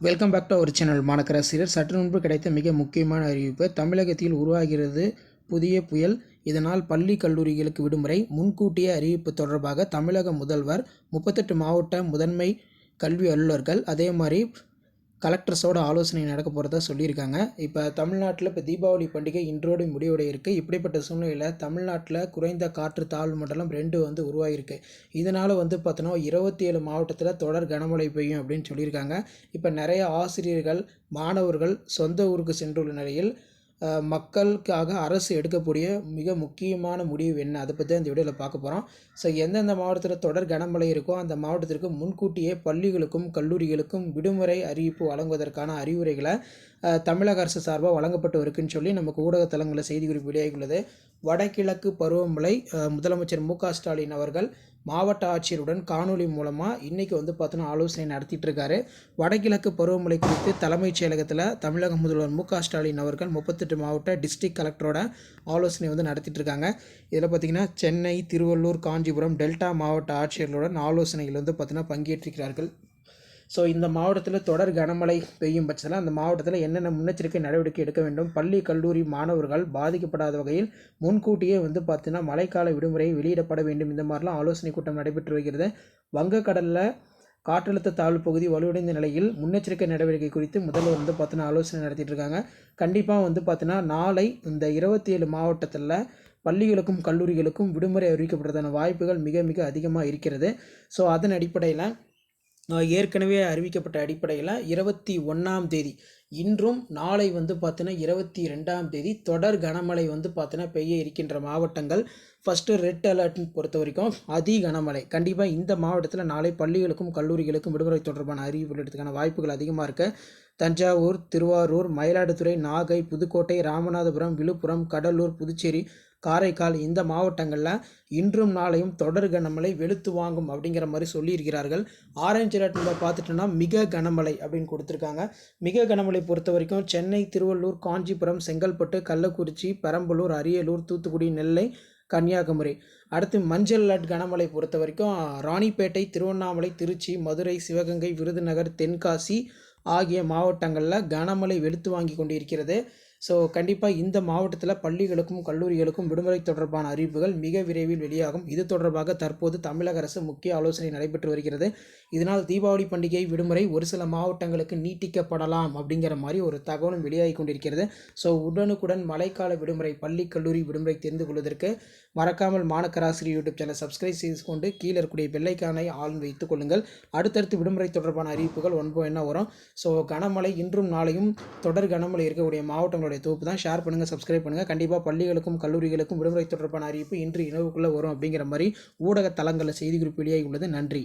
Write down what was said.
Welcome back to our channel மாணக்கரசிரியர் சற்று முன்பு கிடைத்த மிக முக்கியமான அறிவிப்பு தமிழகத்தில் உருவாகிறது புதிய புயல். இதனால் பள்ளி கல்லூரிகளுக்கு விடுமுறை. முன்கூட்டிய அறிவிப்பு தொடர்பாக தமிழக முதல்வர் முப்பத்தெட்டு மாவட்ட முதன்மை கல்வி அலுவலர்கள் அதே மாதிரி கலெக்டர்ஸோட ஆலோசனை நடக்க போகிறதா சொல்லியிருக்காங்க. இப்போ தமிழ்நாட்டில் இப்போ தீபாவளி பண்டிகை இன்றோடு முடிவடைய இருக்குது இப்படிப்பட்ட சூழ்நிலையில் தமிழ்நாட்டில் குறைந்த காற்று தாழ்வு மண்டலம் ரெண்டு வந்து உருவாகிருக்கு இதனால் வந்து பார்த்தோன்னா இருபத்தி ஏழு மாவட்டத்தில் தொடர் கனமழை பெய்யும் அப்படின்னு சொல்லியிருக்காங்க. இப்போ நிறைய ஆசிரியர்கள் மாணவர்கள் சொந்த ஊருக்கு சென்றுள்ள நிலையில் மக்களுக்காக அரசு எடுக்கக்கூடிய மிக முக்கியமான முடிவு என்ன? அதை பற்றி அந்த வீடியோவில் பார்க்க போகிறோம் ஸோ எந்தெந்த மாவட்டத்தில் தொடர் கனமழை இருக்கோ அந்த மாவட்டத்திற்கு முன்கூட்டியே பள்ளிகளுக்கும் கல்லூரிகளுக்கும் விடுமுறை அறிவிப்பு வழங்குவதற்கான அறிவுரைகளை தமிழக அரசு சார்பாக வழங்கப்பட்டு இருக்குன்னு சொல்லி நமக்கு ஊடகத்தலங்களில் செய்திக்குறிப்பு வெளியாகியுள்ளது. வடகிழக்கு பருவமழை முதலமைச்சர் மு க ஸ்டாலின் அவர்கள் மாவட்ட ஆட்சியருடன் காணொளி மூலமாக இன்றைக்கி வந்து பார்த்தோன்னா ஆலோசனை நடத்திட்டுருக்காரு. வடகிழக்கு பருவமழை குறித்து தலைமைச் செயலகத்தில் தமிழக முதல்வர் மு க ஸ்டாலின் அவர்கள் முப்பத்தெட்டு மாவட்ட டிஸ்ட்ரிக்ட் கலெக்டரோட ஆலோசனை வந்து நடத்திட்டுருக்காங்க. இதில் பார்த்திங்கன்னா சென்னை திருவள்ளூர் காஞ்சிபுரம் டெல்டா மாவட்ட ஆட்சியர்களுடன் ஆலோசனைகள் வந்து பார்த்தீங்கன்னா பங்கேற்றிருக்கிறார்கள். ஸோ இந்த மாவட்டத்தில் தொடர் கனமழை பெய்யும் பட்சத்தில் அந்த மாவட்டத்தில் என்னென்ன முன்னெச்சரிக்கை நடவடிக்கை எடுக்க வேண்டும்? பள்ளி கல்லூரி மாணவர்கள் பாதிக்கப்படாத வகையில் முன்கூட்டியே வந்து பார்த்தீங்கன்னா மழைக்கால விடுமுறை வெளியிடப்பட வேண்டும். இந்த மாதிரிலாம் ஆலோசனை கூட்டம் நடைபெற்று வருகிறது. வங்கக்கடலில் காற்றழுத்த தாழ்வு பகுதி வலுவடைந்த நிலையில் முன்னெச்சரிக்கை நடவடிக்கை குறித்து முதல்வர் வந்து பார்த்தீங்கன்னா ஆலோசனை நடத்திட்டு இருக்காங்க. கண்டிப்பாக வந்து பார்த்தீங்கன்னா நாளை இந்த இருபத்தி ஏழு மாவட்டத்தில் பள்ளிகளுக்கும் கல்லூரிகளுக்கும் விடுமுறை அறிவிக்கப்படுறதான வாய்ப்புகள் மிக மிக அதிகமாக இருக்கிறது. ஸோ அதன் அடிப்படையில் ஏற்கனவே அறிவிக்கப்பட்ட அடிப்படையில் இருபத்தி ஒன்றாம் தேதி. இன்றும் நாளை வந்து பார்த்தீங்கன்னா இருபத்தி ரெண்டாம் தேதி தொடர் கனமழை வந்து பார்த்தீங்கன்னா பெய்ய இருக்கின்ற மாவட்டங்கள் ஃபஸ்ட்டு ரெட் அலர்ட்னு பொறுத்த வரைக்கும் அதி கனமழை. கண்டிப்பாக இந்த மாவட்டத்தில் நாளை பள்ளிகளுக்கும் கல்லூரிகளுக்கும் விடுமுறை தொடர்பான அறிவிப்புகள் எடுத்துக்கான வாய்ப்புகள் அதிகமாக இருக்குது தஞ்சாவூர் திருவாரூர் மயிலாடுதுறை நாகை புதுக்கோட்டை ராமநாதபுரம் விழுப்புரம் கடலூர் புதுச்சேரி காரைக்கால் இந்த மாவட்டங்களில் இன்றும் நாளையும் தொடர் கனமழை வெளுத்து வாங்கும் அப்படிங்கிற மாதிரி சொல்லியிருக்கிறார்கள். ஆரஞ்சு அலர்ட்டில் பார்த்துட்டோன்னா மிக கனமழை அப்படின்னு கொடுத்துருக்காங்க. மிக கனமழை பொறுத்த வரைக்கும் சென்னை திருவள்ளூர் காஞ்சிபுரம் செங்கல்பட்டு கள்ளக்குறிச்சி பெரம்பலூர் அரியலூர் தூத்துக்குடி நெல்லை கன்னியாகுமரி. அடுத்து மஞ்சள் அலர்ட் கனமழை பொறுத்த வரைக்கும் ராணிப்பேட்டை திருவண்ணாமலை திருச்சி மதுரை சிவகங்கை விருதுநகர் தென்காசி ஆகிய மாவட்டங்களில் கனமழை வெளுத்து வாங்கி கொண்டிருக்கிறது. ஸோ கண்டிப்பாக இந்த மாவட்டத்தில் பள்ளிகளுக்கும் கல்லூரிகளுக்கும் விடுமுறை தொடர்பான அறிவிப்புகள் மிக விரைவில் வெளியாகும். இது தொடர்பாக தற்போது தமிழக அரசு முக்கிய ஆலோசனை நடைபெற்று வருகிறது. இதனால் தீபாவளி பண்டிகை விடுமுறை ஒரு சில மாவட்டங்களுக்கு நீட்டிக்கப்படலாம் அப்படிங்கிற மாதிரி ஒரு தகவலும் வெளியாகி கொண்டிருக்கிறது. ஸோ உடனுக்குடன் மழைக்கால விடுமுறை பள்ளி கல்லூரி விடுமுறை தெரிந்து கொள்வதற்கு மறக்காமல் மாநகராசிரி யூடியூப் சேனல் சப்ஸ்கிரைப் செய்து கொண்டு கீழே இருக்கக்கூடிய பெல்லைக்கானை ஆள் வைத்துக் கொள்ளுங்கள். அடுத்தடுத்து விடுமுறை தொடர்பான அறிவிப்புகள் ஒன்பது என்ன வரும். ஸோ கனமழை இன்றும் நாளையும் தொடர் கனமழை இருக்கக்கூடிய மாவட்டங்களுடைய தொகுப்பு தான். ஷேர் பண்ணுங்கள் சப்ஸ்கிரைப் பண்ணுங்கள் கண்டிப்பாக பள்ளிகளுக்கும் கல்லூரிகளுக்கும் விடுமுறை தொடர்பான அறிவிப்பு இன்று இரவுக்குள்ளே வரும் அப்படிங்கிற மாதிரி ஊடக தளங்களில் செய்திக்குறிப்பு வெளியாகி உள்ளது. நன்றி.